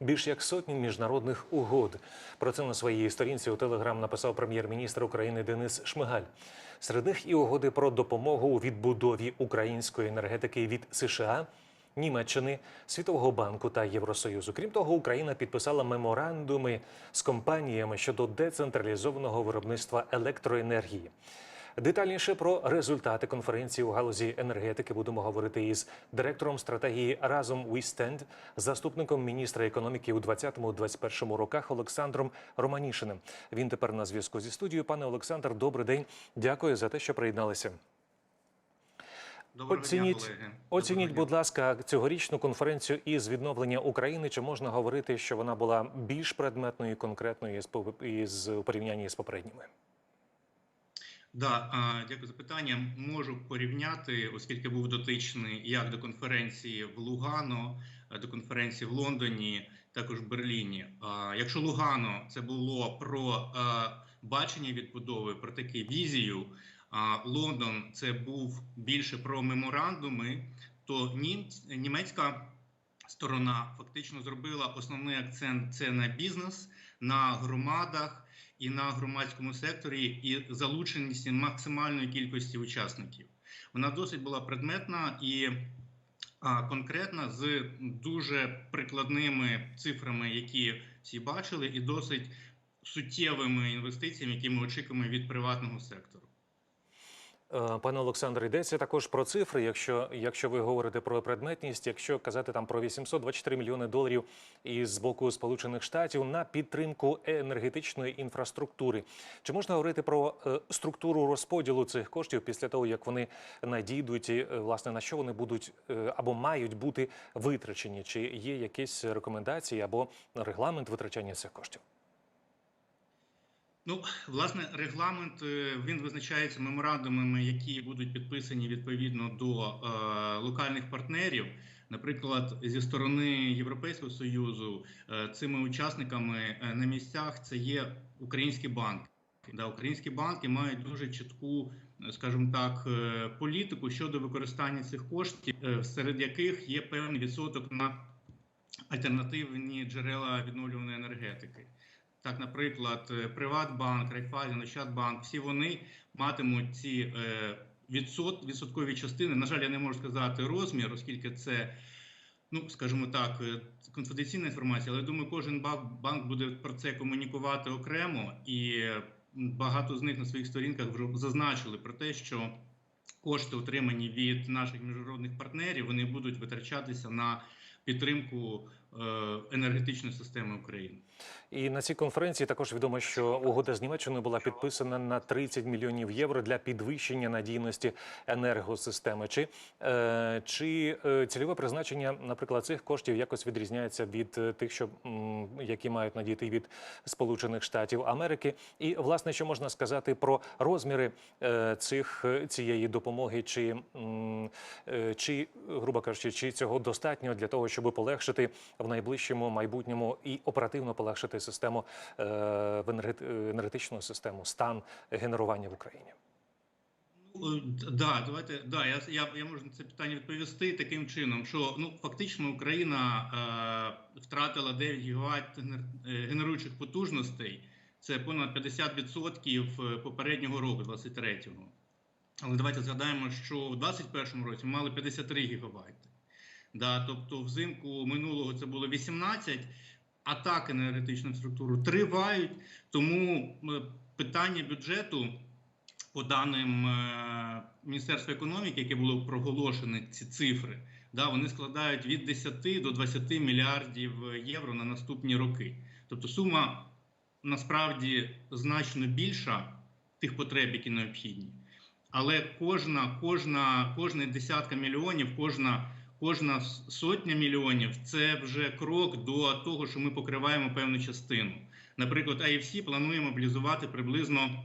більш як сотні міжнародних угод. Про це на своїй сторінці у Телеграм написав прем'єр-міністр України Денис Шмигаль. Серед них і угоди про допомогу у відбудові української енергетики від США. Німеччини, Світового банку та Євросоюзу. Крім того, Україна підписала меморандуми з компаніями щодо децентралізованого виробництва електроенергії. Детальніше про результати конференції у галузі енергетики будемо говорити із директором стратегії Разом We Stand, заступником міністра економіки у 2020-2021 роках Олександром Романішиним. Він тепер на зв'язку зі студією. Пане Олександр, добрий день. Дякую за те, що приєдналися. Доброго Оцініть, дня, колеги. оцініть, Доброго будь ласка, цьогорічну конференцію із відновлення України. Чи можна говорити, що вона була більш предметною, і конкретною із порівнянні з попередніми? Да, дякую за питання. Можу порівняти, оскільки був дотичний як до конференції в Лугано, е, до конференції в Лондоні, також в Берліні. Якщо Лугано це було про е, бачення відбудови, про таку візію, а Лондон це був більше про меморандуми, то нім- німецька сторона фактично зробила основний акцент це на бізнес, на громадах і на громадському секторі, і залученість максимальної кількості учасників. Вона досить була предметна і конкретна з дуже прикладними цифрами, які всі бачили, і досить суттєвими інвестиціями, які ми очікуємо від приватного сектору. Е, Пане Олександр, йдеться також про цифри. Якщо, якщо ви говорите про предметність, якщо казати там про 824 мільйони доларів із боку Сполучених Штатів на підтримку енергетичної інфраструктури, чи можна говорити про е, структуру розподілу цих коштів після того, як вони надійдуть, і е, власне на що вони будуть або мають бути витрачені? Чи є якісь рекомендації або регламент витрачання цих коштів? Ну, власне, регламент е, він визначається меморандумами, які будуть підписані відповідно до е, локальних партнерів. Наприклад, зі сторони Європейського союзу е, цими учасниками е, на місцях це є українські банки. Да, українські банки мають дуже чітку, скажімо так, е, політику щодо використання цих коштів, е, серед яких є певний відсоток на альтернативні джерела відновлюваної енергетики. Так, наприклад, е, Приватбанк, Райфайзен, Ощадбанк, всі вони матимуть ці е, відсот, відсоткові частини. На жаль, я не можу сказати розмір, оскільки це, ну скажімо так, е, конфіденційна інформація. Але думаю, кожен банк, буде про це комунікувати окремо, і багато з них на своїх сторінках вже зазначили про те, що кошти, отримані від наших міжнародних партнерів, вони будуть витрачатися на підтримку енергетичної системи України. І на цій конференції також відомо, що угода з Німеччиною була підписана на 30 мільйонів євро для підвищення надійності енергосистеми. Чи, е, чи е, цільове призначення, наприклад, цих коштів якось відрізняється від е, тих, що які мають надійти від Сполучених Штатів Америки? І власне, що можна сказати про розміри е, цих е, цієї допомоги, чи, е, чи грубо кажучи, чи цього достатньо для того, щоб полегшити в найближчому майбутньому і оперативно полегшити систему е, в енергетичну систему, стан генерування в Україні? Ну, е, Да, давайте да, я, я, я можу на це питання відповісти таким чином, що ну фактично Україна е, втратила 9 гігават е, генеруючих потужностей. Це понад 50% попереднього року, 23-го. Але давайте згадаємо, що у 2021 році ми мали 53 гігавати. Да, тобто взимку минулого це було 18, атаки на енергетичну структуру тривають. Тому е, питання бюджету по даним е, Міністерства економіки, яке було проголошено ці цифри, да, вони складають від 10 до 20 мільярдів євро на наступні роки. Тобто сума насправді значно більша тих потреб, які необхідні. Але кожна, кожна, кожна десятка мільйонів, кожна, кожна сотня мільйонів це вже крок до того, що ми покриваємо певну частину. Наприклад, IFC планує мобілізувати приблизно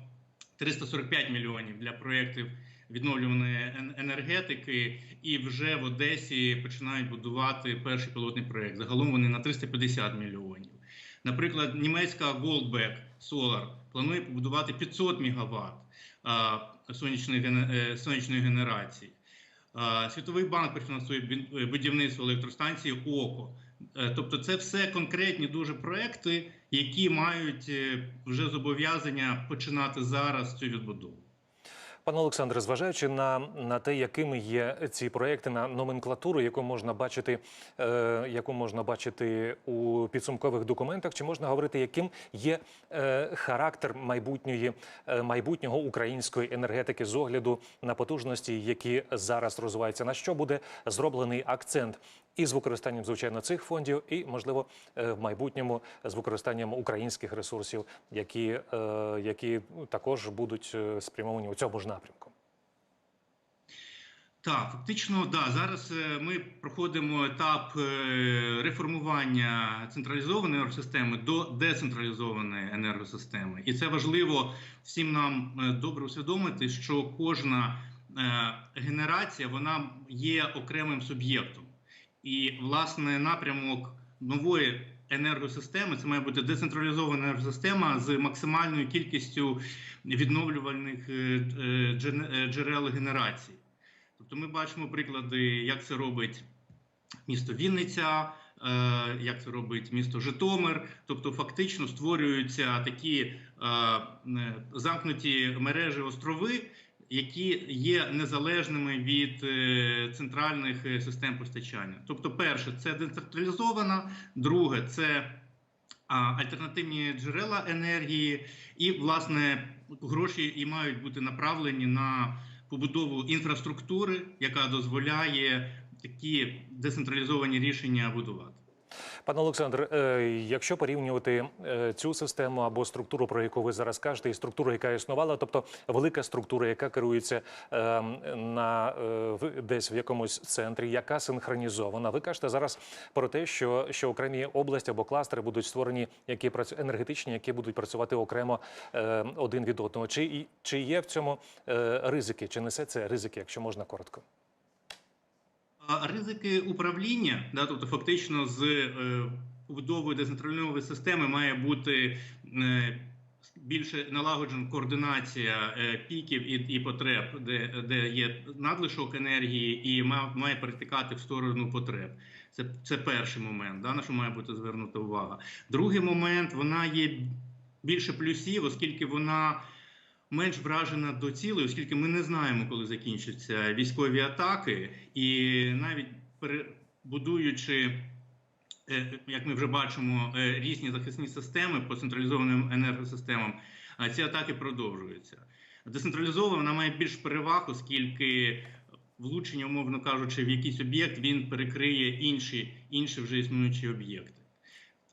345 мільйонів для проєктів відновлюваної енергетики, і вже в Одесі починають будувати перший пілотний проєкт. Загалом вони на 350 мільйонів. Наприклад, німецька Goldbeck Solar планує побудувати 500 МВт а, сонячної, ген- е, сонячної генерації. А, Світовий банк профінансує е, будівництво електростанції ОКО Е, Тобто, це все конкретні дуже проекти, які мають е, вже зобов'язання починати зараз цю відбудову. Пане Олександре, зважаючи на, на те, якими є ці проекти, на номенклатуру, яку можна бачити, е, яку можна бачити у підсумкових документах, чи можна говорити, яким є е, характер майбутньої е, майбутнього української енергетики з огляду на потужності, які зараз розвиваються, на що буде зроблений акцент і з використанням звичайно цих фондів, і можливо е, в майбутньому з використанням українських ресурсів, які, е, які також будуть е, спрямовані у цьому ж напрямку. Так, фактично, да. Зараз ми проходимо етап реформування централізованої енергосистеми до децентралізованої енергосистеми, і це важливо всім нам добре усвідомити, що кожна генерація вона є окремим суб'єктом, і власне напрямок нової енергосистеми це має бути децентралізована енергосистема з максимальною кількістю відновлювальних е, е, е, джерел генерації. Тобто ми бачимо приклади, як це робить місто Вінниця, як це робить місто Житомир. Тобто, фактично створюються такі замкнуті мережі острови, які є незалежними від е, центральних е, систем постачання. Тобто, перше, це децентралізована, друге, це альтернативні джерела енергії, і власне гроші і мають бути направлені на побудову інфраструктури, яка дозволяє такі децентралізовані рішення будувати. Пане Олександр, е, якщо порівнювати е, цю систему або структуру, про яку ви зараз кажете, і структуру, яка існувала, тобто велика структура, яка керується е, на десь в якомусь центрі, яка синхронізована. Ви кажете зараз про те, що, що окремі області або кластери будуть створені, які працю енергетичні, які будуть працювати окремо один від одного. Чи чи є в цьому ризики? Чи несе це ризики, якщо можна коротко? Ризики управління, да, тобто фактично з е, побудовою децентральної системи має бути е, більше налагоджена координація е, піків і, і потреб, де, де є надлишок енергії, і ма- має перетикати в сторону потреб. Це, це перший момент, да, на що має бути звернута увага. Другий момент вона є більше плюсів, оскільки вона менш вражена до цілей, оскільки ми не знаємо, коли закінчаться військові атаки, і навіть перебудуючи, е, як ми вже бачимо, е, різні захисні системи по централізованим енергосистемам, ці атаки продовжуються. Децентралізована має більш переваг, оскільки влучення, умовно кажучи, в якийсь об'єкт він перекриє інші, інші вже існуючі об'єкти.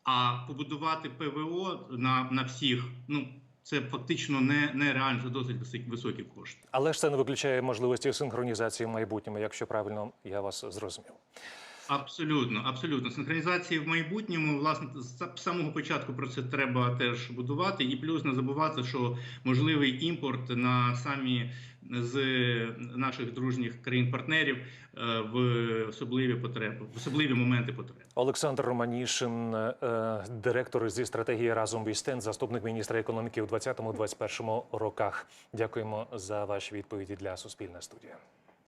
А побудувати ПВО на, на всіх, ну це фактично не, нереально, це досить високі, кошти. Але ж це не виключає можливості синхронізації в майбутньому, якщо правильно я вас зрозумів. Абсолютно, абсолютно. Синхронізації в майбутньому, власне, з самого початку про це треба теж будувати, і плюс не забувати, що можливий імпорт на самі з наших дружніх країн-партнерів е, в особливі потреби, в особливі моменти потреби. Олександр Романішин, е, директор зі стратегії разом Вістен, заступник міністра економіки у 2020-2021 роках. Дякуємо за ваші відповіді для Суспільна студія.